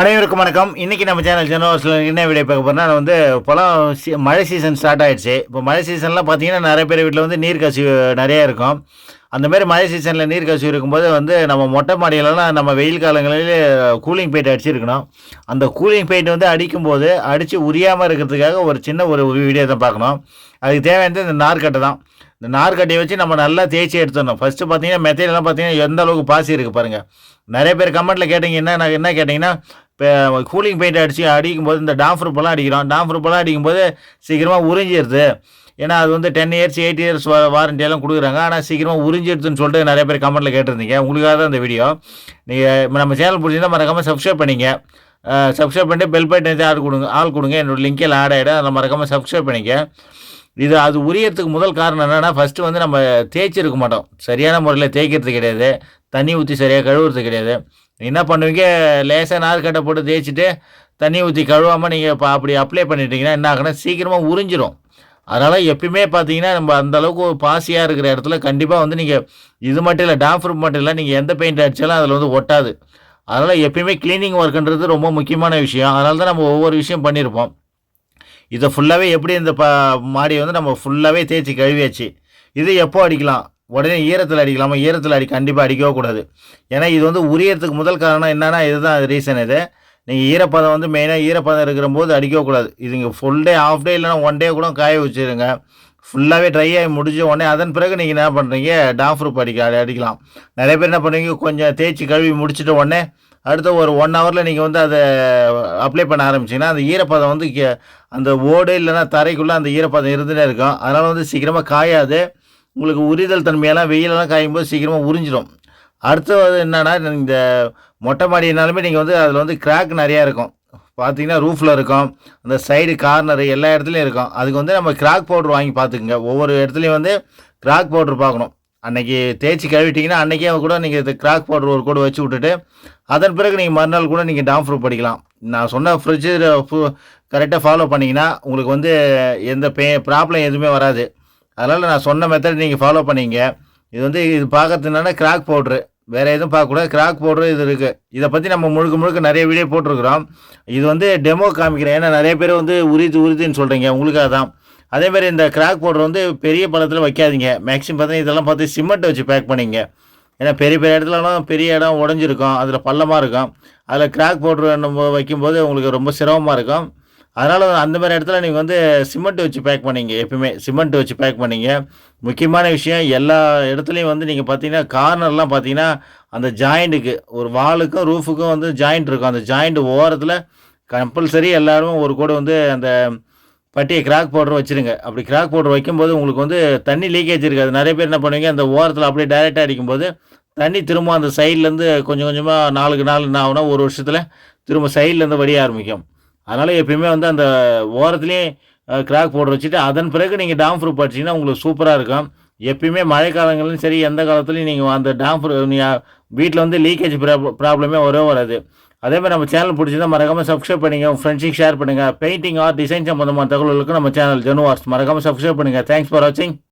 அனைவருக்கும் வணக்கம். இன்றைக்கி நம்ம சேனல் ஜனவரில் என்ன வீடியோ பார்க்க போகிறோம்னா வந்து இப்போலாம் சீ மழை சீசன் ஸ்டார்ட் ஆகிடுச்சு இப்போ மழை சீசன்லாம் பார்த்தீங்கன்னா நிறைய பேர் வீட்டில் வந்து நீர் கசிவு நிறையா இருக்கும். அந்தமாரி மழை சீசனில் நீர் கசிவு இருக்கும்போது வந்து நம்ம மொட்டை மாடியிலலாம் நம்ம வெயில் காலங்களில் கூலிங் பெயிண்ட் அடிச்சிருக்கணும் அந்த கூலிங் பெயிண்ட் வந்து அடிக்கும்போது அடித்து உரியாமல் இருக்கிறதுக்காக ஒரு சின்ன ஒரு வீடியோ தான் பார்க்கணும். அதுக்கு தேவையானது இந்த நார்க்கட்டை தான். இந்த நார்க்கட்டையை வச்சு நம்ம நல்லா தேய்ச்சி எடுத்துடணும். ஃபஸ்ட்டு பார்த்தீங்கன்னா மெத்தையிலலாம் பார்த்தீங்கன்னா எந்த அளவுக்கு பாசி இருக்குது பாருங்கள் நிறைய பேர் கமெண்ட்டில் கேட்டிங்க என்ன என்ன கேட்டிங்கன்னா இப்போ கூலிங் பெயிண்ட் அடித்து அடிக்கும்போது இந்த டாம்ஃப்ரூப்பெல்லாம் அடிக்கிறோம் டாம்ஃப்ரூப்பெல்லாம் அடிக்கும்போது சீக்கிரமாக உறிஞ்சிருது. ஏன்னா அது வந்து ten years eight years warranty எல்லாம் கொடுக்குறாங்க. ஆனால் சீக்கிரமாக உறிஞ்சிருதுன்னு சொல்லிட்டு நிறைய பேர் கமெண்ட்டில் கேட்டிருந்தீங்க. உங்களுக்காக தான் இந்த வீடியோ நீங்கள் நம்ம சேனல் பிடிச்சிருந்தா மறக்காமல் சப்ஸ்கிரைப் பண்ணிங்க. சப்ஸ்கிரைப் பண்ணிட்டு பெல் பட்டன் ஆள் கொடுங்க ஆள் கொடுங்க. என்னோடய லிங்கில் ஆட் ஆகிடும் அதில் மறக்காமல் சப்ஸ்கிரைப் பண்ணிக்க இது அது உரியறதுக்கு முதல் காரணம் என்னென்னா ஃபஸ்ட்டு வந்து நம்ம தேய்ச்சிருக்க மாட்டோம். சரியான முறையில் தேய்க்கிறது கிடையாது. தண்ணி ஊற்றி சரியாக கழுவுறது கிடையாது. என்ன பண்ணுவீங்க? லேசாக நார்க்கட்டை போட்டு தேய்ச்சிட்டு தண்ணி ஊற்றி கழுவாமல் நீங்கள் இப்போ அப்படி அப்ளை பண்ணிட்டீங்கன்னா என்ன ஆகுனா சீக்கிரமாக உறிஞ்சிரும். அதனால் எப்பயுமே பார்த்தீங்கன்னா நம்ம அந்த அளவுக்கு பாசியாக இருக்கிற இடத்துல கண்டிப்பாக வந்து நீங்கள் இது மட்டும் இல்லை டாம்ஃப்ரூப் மட்டும் இல்லை நீங்கள் எந்த பெயிண்ட் அடித்தாலும் அதில் வந்து ஒட்டாது. அதனால் எப்பயுமே க்ளீனிங் ஒர்க்குன்றது ரொம்ப முக்கியமான விஷயம். அதனால தான் நம்ம ஒவ்வொரு விஷயம் பண்ணியிருப்போம் இதை ஃபுல்லாகவே எப்படி இந்த ப மாடியை வந்து நம்ம ஃபுல்லாகவே தேய்ச்சி கழுவியாச்சு இது எப்போ அடிக்கலாம்? உடனே ஈரத்தில் அடிக்கலாமா. ஈரத்தில் அடி கண்டிப்பாக அடிக்கவே கூடாது. ஏன்னா இது வந்து உரியறதுக்கு முதல் காரணம் என்னென்னா இதுதான் ரீசன் இது. நீங்கள் ஈரப்பதம் வந்து மெயினாக ஈரப்பதம் இருக்கிற போது அடிக்கவே கூடாது. இதுங்க ஃபுல் டே ஆஃப் டே இல்லைனா ஒன் டே கூட காய வச்சுருங்க. ஃபுல்லாகவே ட்ரை ஆகி முடிஞ்ச உடனே அதன் பிறகு நீங்கள் என்ன பண்ணுறீங்க டாஃப்ரூப் அடிக்க அடிக்கலாம். நிறைய பேர் என்ன பண்ணுவீங்க? கொஞ்சம் தேய்ச்சி கழுவி முடிச்சிட்ட உடனே அடுத்த ஒரு ஒன் ஹவரில் நீங்கள் வந்து அதை அப்ளை பண்ண ஆரம்பிச்சிங்கன்னா அந்த ஈரப்பதம் வந்து அந்த ஓடு இல்லைன்னா தரைக்குள்ளே அந்த ஈரப்பதம் இருந்துகிட்டே இருக்கும். அதனால் வந்து சீக்கிரமாக காயாது. உங்களுக்கு உரிதல் தன்மையெல்லாம் வெயிலெல்லாம் காயும் போது சீக்கிரமாக உறிஞ்சிடும் அடுத்தது என்னென்னா இந்த மொட்டை மாடினாலுமே நீங்கள் வந்து அதில் வந்து கிராக் நிறையா இருக்கும். பார்த்தீங்கன்னா ரூஃபில் இருக்கும். அந்த சைடு கார்னர் எல்லா இடத்துலையும் இருக்கும். அதுக்கு வந்து நம்ம கிராக் பவுடர் வாங்கி பார்த்துக்குங்க ஒவ்வொரு இடத்துலையும் வந்து கிராக் பவுட்ரு பார்க்கணும் அன்றைக்கி தேய்ச்சி கழுவிட்டிங்கன்னா அன்றைக்கே கூட நீங்கள் இந்த கிராக் பவுடர் ஒரு கூட வச்சு விட்டுட்டு அதன் பிறகு நீங்கள் மறுநாள் கூட நீங்கள் டாம் ப்ரூஃப் படிக்கலாம். நான் சொன்ன ஃப்ரிட்ஜு கரெக்டாக ஃபாலோ பண்ணிங்கன்னா உங்களுக்கு வந்து எந்த பே ப்ராப்ளம் எதுவுமே வராது. அதனால் நான் சொன்ன மெத்தட் நீங்கள் ஃபாலோ பண்ணிங்க. இது வந்து இது பார்க்கறது கிராக் பவுட்ரு வேறு எதுவும் பார்க்கக்கூடாது. கிராக் பவுட்ரு இது இருக்குது இதை பற்றி நம்ம முழுக்க முழுக்க நிறைய வீடியோ போட்டிருக்கிறோம். இது வந்து டெமோ காமிக்கிறேன். ஏன்னா நிறைய பேர் வந்து உரிது உறுதின்னு சொல்கிறீங்க உங்களுக்காக தான் அதே மாதிரி இந்த கிராக் பவுடர் வந்து பெரிய பழத்தில் வைக்காதீங்க. மேக்ஸிமம் பார்த்தீங்கன்னா இதெல்லாம் பார்த்து சிமெண்ட் வச்சு பேக் பண்ணிங்க. ஏன்னா பெரிய பெரிய இடத்துலலாம் பெரிய இடம் உடஞ்சிருக்கும். அதில் பள்ளமாக இருக்கும். அதில் கிராக் பவுட்ரு நம்ம வைக்கும்போது உங்களுக்கு ரொம்ப சிரமமாக இருக்கும். அதனால் அந்த மாதிரி இடத்துல நீங்கள் வந்து சிமெண்ட் வச்சு பேக் பண்ணீங்க எப்பயுமே. சிமெண்ட் வச்சு பேக் பண்ணீங்க. முக்கியமான விஷயம் எல்லா இடத்துலையும் வந்து நீங்கள் பார்த்தீங்கன்னா கார்னர்லாம் பார்த்தீங்கன்னா அந்த ஜாயிண்ட்டுக்கு ஒரு வாலுக்கும் ரூஃபுக்கும் வந்து ஜாயிண்ட் இருக்கும். அந்த ஜாயிண்ட் ஓரத்தில் கம்பல்சரி எல்லோரும் ஒரு கூட வந்து அந்த பட்டியை கிராக் பவுடர் வச்சுருங்க. அப்படி கிராக் பவுடர் வைக்கும்போது உங்களுக்கு வந்து தண்ணி லீக்கேஜ் இருக்காது. நிறைய பேர் என்ன பண்ணுவீங்க அந்த ஓரத்தில் அப்படியே டைரெக்டாக அடிக்கும்போது தண்ணி திரும்ப அந்த சைட்லேருந்து கொஞ்சம் கொஞ்சமாக நாளுக்கு நாள் என்ன ஆகுனா ஒரு வருஷத்தில் திரும்ப சைட்லேருந்து வடிய ஆரம்பிக்கும். அதனால் எப்பயுமே வந்து அந்த ஓரத்துலேயும் கிராக் பவுடர் வச்சுட்டு அதன் பிறகு நீங்கள் டாம் ப்ரூஃப் அடிச்சிங்கன்னா உங்களுக்கு சூப்பராக இருக்கும். எப்பயுமே மழை காலங்களிலும் சரி எந்த காலத்துலையும் நீங்கள் அந்த டாம் நீங்கள் வீட்டில் வந்து லீக்கேஜ் ப்ராப்ளமே வரவே வராது. அதே மாதிரி நம்ம சேனல் பிடிச்சிருந்தா மறக்காமல் சப்ஸ்கிரைப் பண்ணுங்கள் உங்கள் ஃப்ரெண்ட்ஸுக்கு ஷேர் பண்ணுங்கள் பெயிண்டிங் ஆர் டிசைன் சம்மந்தமான தகவல்களுக்கு நம்ம சேனல் ஜெனுவார்ஸ் மறக்காமல் சப்ஸ்கிரைப் பண்ணுங்கள் தேங்க்ஸ் ஃபார் வாட்சிங்